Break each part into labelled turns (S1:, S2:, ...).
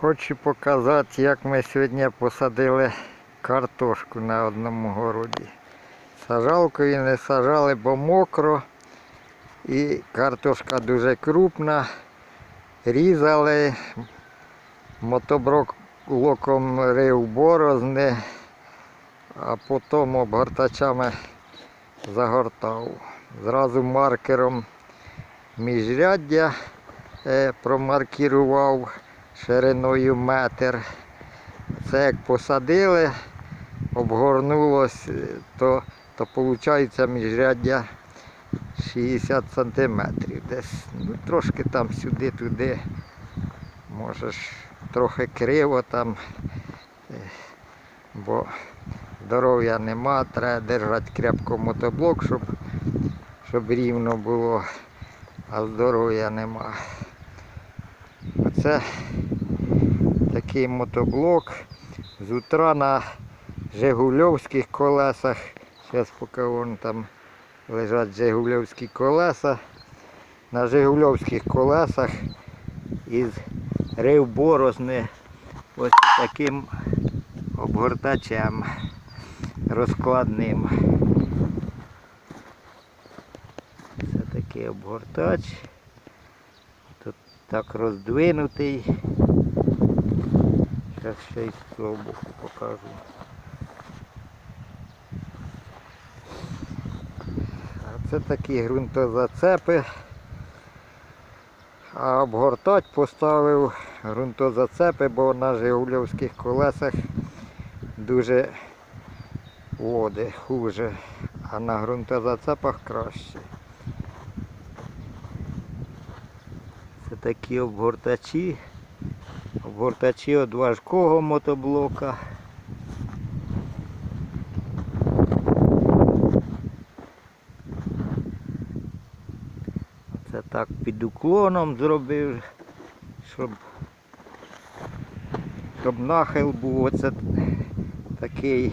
S1: Хочу показати, як ми сьогодні посадили картошку на одному городі. Сажалкою не сажали, бо мокро. І картошка дуже крупна. Різали, мотоблоком рив борозни, а потім обгортачами загортав. Зразу маркером міжряддя е, промаркірував шириною метр. Це як посадили, обгорнулось, е, то, то виходить міжряддя 60 сантиметрів. Десь ну, трошки там сюди-туди. Можеш трохи криво там, е, бо здоров'я нема, треба держати крепко мотоблок, щоб, щоб рівно було, а здоров'я нема. Оце такий мотоблок з утра на Жигульовських колесах. Зараз поки вон там лежать Жигульовські колеса. На Жигульовських колесах із рив борозни ось таким обгортачем розкладним. Це такий обгортач. Так роздвинутий. Зараз ще й з цього боку покажу. А це такі ґрунтозацепи. А обгортать поставив ґрунтозацепи, бо на Жигульовських колесах дуже води хуже, а на ґрунтозацепах краще. Це такі обгортачі. Обгортачі від важкого мотоблока. Це так під уклоном зробив, щоб, щоб нахил був оце такий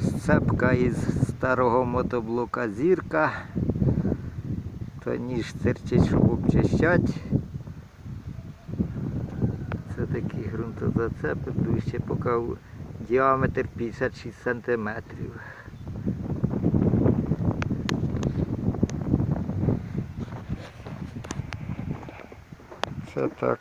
S1: сцепка із старого мотоблока зірка. То ніж терчить, щоб обчищати. Це такі ґрунтозацепи, ближче поки діаметр 56 сантиметрів. Це так.